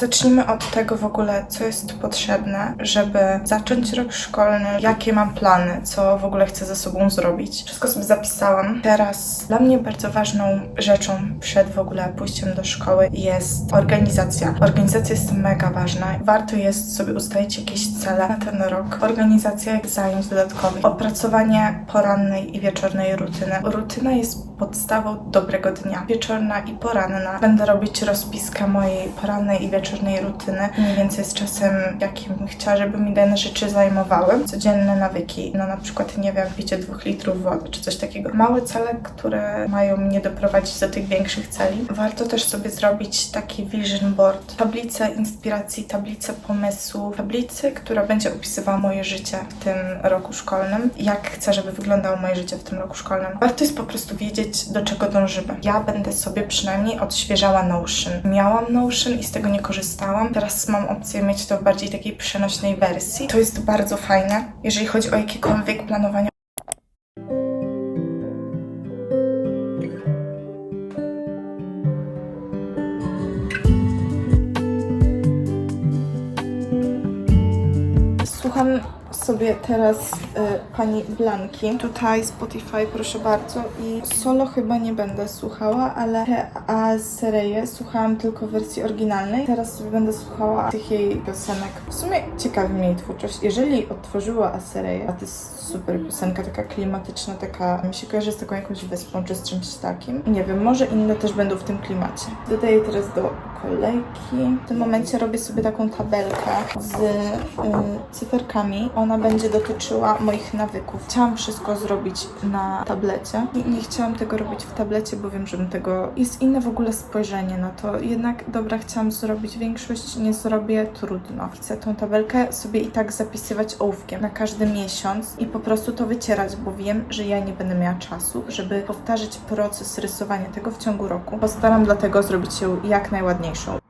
zacznijmy od tego w ogóle, co jest potrzebne, żeby zacząć rok szkolny, jakie mam plany, co w ogóle chcę ze sobą zrobić. Wszystko sobie zapisałam. Teraz dla mnie bardzo ważną rzeczą przed w ogóle pójściem do szkoły jest organizacja. Organizacja jest mega ważna. Warto jest sobie ustalić jakieś cele na ten rok. Organizacja zajęć dodatkowych, opracowanie porannej i wieczornej rutyny. Rutyna jest podstawą dobrego dnia. Wieczorna i poranna. Będę robić rozpiskę mojej porannej wieczornej rutyny. Mniej więcej z czasem, jakim chciała, żeby mi dane rzeczy zajmowały. Codzienne nawyki, no na przykład, nie wiem, picie dwóch litrów wody, czy coś takiego. Małe cele, które mają mnie doprowadzić do tych większych celi. Warto też sobie zrobić taki vision board. Tablicę inspiracji, tablicę pomysłów, tablicę, która będzie opisywała moje życie w tym roku szkolnym. Jak chcę, żeby wyglądało moje życie w tym roku szkolnym. Warto jest po prostu wiedzieć, do czego dążymy. Ja będę sobie przynajmniej odświeżała Notion. Miałam Notion i z tego nie korzystałam. Teraz mam opcję mieć to w bardziej takiej przenośnej wersji. To jest bardzo fajne, jeżeli chodzi o jakiekolwiek planowanie Słucham sobie teraz y, pani Blanki. Tutaj Spotify, proszę bardzo. I solo chyba nie będę słuchała, ale te Asereje słuchałam tylko w wersji oryginalnej. Teraz sobie będę słuchała tych jej piosenek. W sumie ciekawi mnie jej twórczość. Jeżeli odtworzyła Asereje, a to jest super piosenka, taka klimatyczna, taka mi się kojarzy z taką jakąś wyspą czy z czymś takim. Nie wiem, może inne też będą w tym klimacie. Dodaję teraz do W tym momencie robię sobie taką tabelkę z y, cyferkami. Ona będzie dotyczyła moich nawyków. Chciałam wszystko zrobić na tablecie i nie chciałam tego robić w tablecie, bo wiem, że tego... Jest inne w ogóle spojrzenie na to. Jednak, dobra, chciałam zrobić większość, nie zrobię, trudno. Chcę tą tabelkę sobie i tak zapisywać ołówkiem na każdy miesiąc i po prostu to wycierać, bo wiem, że ja nie będę miała czasu, żeby powtarzać proces rysowania tego w ciągu roku. Postaram dlatego zrobić ją jak najładniejszą. সব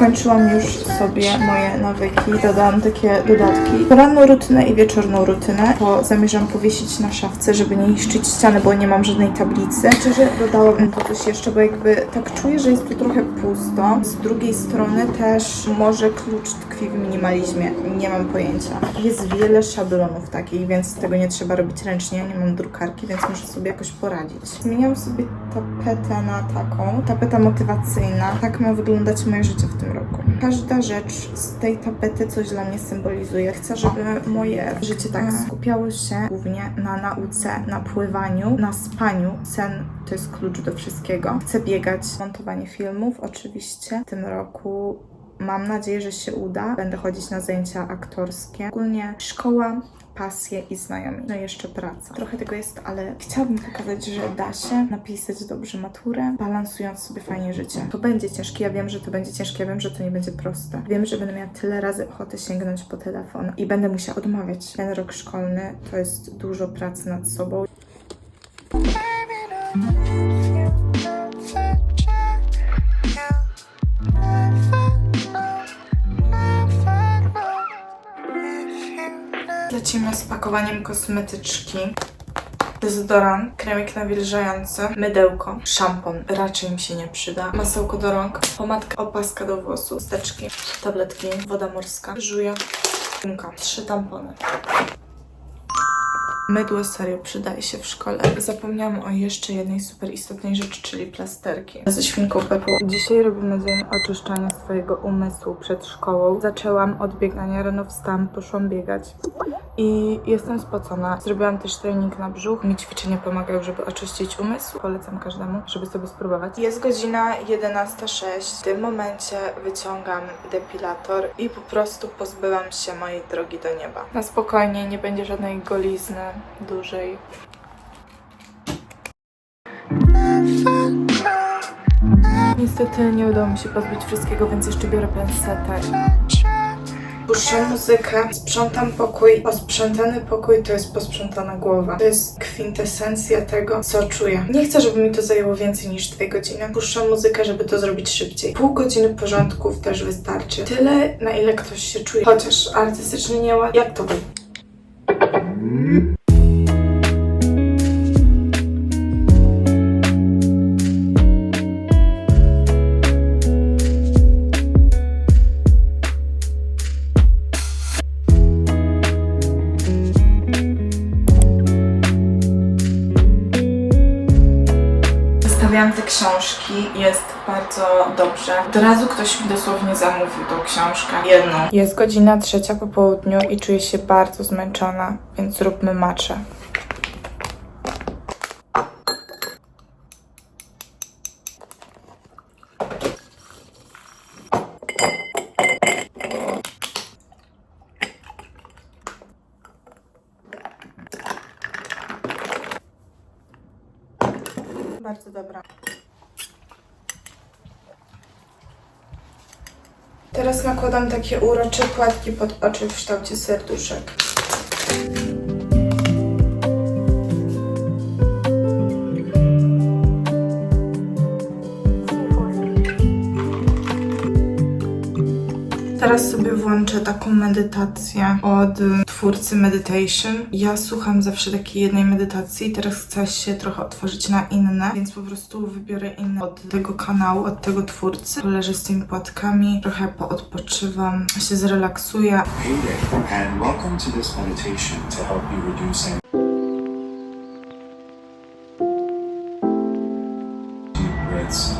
Skończyłam już sobie moje nawyki, dodałam takie dodatki. Poranną rutynę i wieczorną rutynę, to zamierzam powiesić na szafce, żeby nie niszczyć ściany, bo nie mam żadnej tablicy. Szczerze dodałabym to coś jeszcze, bo jakby tak czuję, że jest tu trochę pusto. Z drugiej strony też może klucz tkwi w minimalizmie, nie mam pojęcia. Jest wiele szablonów takich, więc tego nie trzeba robić ręcznie, nie mam drukarki, więc muszę sobie jakoś poradzić. Zmieniam sobie tapetę na taką, tapeta motywacyjna. Tak ma wyglądać moje życie w tym roku. Każda rzecz z tej tapety coś dla mnie symbolizuje. Chcę, żeby moje życie tak skupiało się głównie na nauce, na pływaniu, na spaniu. Sen to jest klucz do wszystkiego. Chcę biegać, montowanie filmów oczywiście. W tym roku mam nadzieję, że się uda. Będę chodzić na zajęcia aktorskie. Ogólnie szkoła, pasje i znajomi. No i jeszcze praca. Trochę tego jest, ale chciałabym pokazać, że da się napisać dobrze maturę, balansując sobie fajnie życie. To będzie ciężkie, ja wiem, że to będzie ciężkie, ja wiem, że to nie będzie proste. Wiem, że będę miała tyle razy ochotę sięgnąć po telefon i będę musiała odmawiać. Ten rok szkolny to jest dużo pracy nad sobą. Lecimy z pakowaniem kosmetyczki. Dezodorant, kremik nawilżający, mydełko, szampon, raczej mi się nie przyda, masełko do rąk, pomadka, opaska do włosów, chusteczki, tabletki, woda morska, żuja, gumka, trzy tampony. Mydło serio przydaje się w szkole. Zapomniałam o jeszcze jednej super istotnej rzeczy, czyli plasterki. Ze świnką Pepą. Dzisiaj robimy dzień oczyszczania swojego umysłu przed szkołą. Zaczęłam od biegania, rano wstałam, poszłam biegać i jestem spocona. Zrobiłam też trening na brzuch. Mi ćwiczenia pomagają, żeby oczyścić umysł. Polecam każdemu, żeby sobie spróbować. Jest godzina 11.06. W tym momencie wyciągam depilator i po prostu pozbyłam się mojej drogi do nieba. Na spokojnie, nie będzie żadnej golizny dużej. Niestety nie udało mi się pozbyć wszystkiego, więc jeszcze biorę pensetę. Puszczam muzykę, sprzątam pokój. Posprzątany pokój to jest posprzątana głowa. To jest kwintesencja tego, co czuję. Nie chcę, żeby mi to zajęło więcej niż dwie godziny. Puszczam muzykę, żeby to zrobić szybciej. Pół godziny porządków też wystarczy. Tyle, na ile ktoś się czuje. Chociaż artystycznie nie. Jak to będzie? Stawiałam te książki, jest bardzo dobrze. Od razu ktoś mi dosłownie zamówił tą książkę. Jedną. Jest godzina trzecia po południu i czuję się bardzo zmęczona, więc zróbmy maczę. Bardzo dobra. Teraz nakładam takie urocze płatki pod oczy w kształcie serduszek. Teraz sobie włączę taką medytację od twórcy Meditation. Ja słucham zawsze takiej jednej medytacji, teraz chcę się trochę otworzyć na inne, więc po prostu wybiorę inne od tego kanału, od tego twórcy. Poleżę z tymi płatkami, trochę poodpoczywam, się zrelaksuję. And welcome to this meditation to help you reduce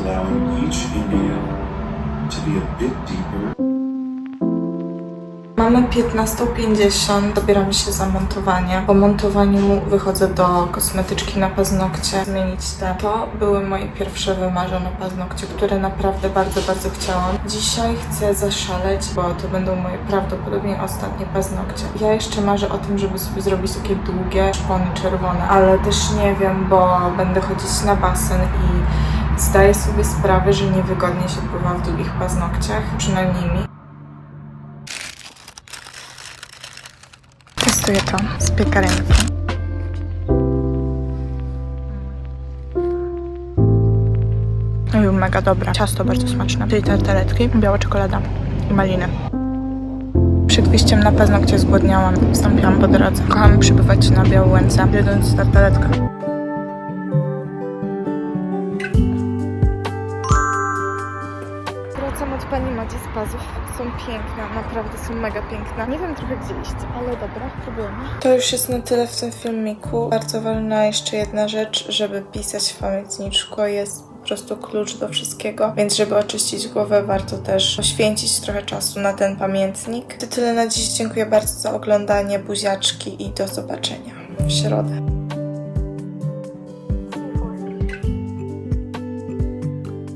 allowing each inhale to be a bit deeper Mamy 15.50, dobieram się za montowanie. Po montowaniu wychodzę do kosmetyczki na paznokcie, zmienić te. To były moje pierwsze wymarzone paznokcie, które naprawdę bardzo, bardzo chciałam. Dzisiaj chcę zaszaleć, bo to będą moje prawdopodobnie ostatnie paznokcie. Ja jeszcze marzę o tym, żeby sobie zrobić takie długie szpony czerwone, ale też nie wiem, bo będę chodzić na basen i zdaję sobie sprawę, że niewygodnie się pływa w długich paznokciach, przynajmniej mi. Testuję to z piekarenki. No i mega dobra. Ciasto bardzo smaczne. Czyli tartaletki, biała czekolada i maliny. Przed wyjściem na paznokcie zgłodniałam. Wstąpiłam po drodze. Kocham przybywać na Białęce, jedząc tartaletkę. Od pani Madzi z pazów. Są piękne, naprawdę są mega piękne. Nie wiem trochę gdzie iść, ale dobra, próbujemy. To już jest na tyle w tym filmiku. Bardzo ważna jeszcze jedna rzecz, żeby pisać w pamiętniczku jest po prostu klucz do wszystkiego, więc żeby oczyścić głowę warto też poświęcić trochę czasu na ten pamiętnik. To tyle na dziś, dziękuję bardzo za oglądanie, buziaczki i do zobaczenia w środę.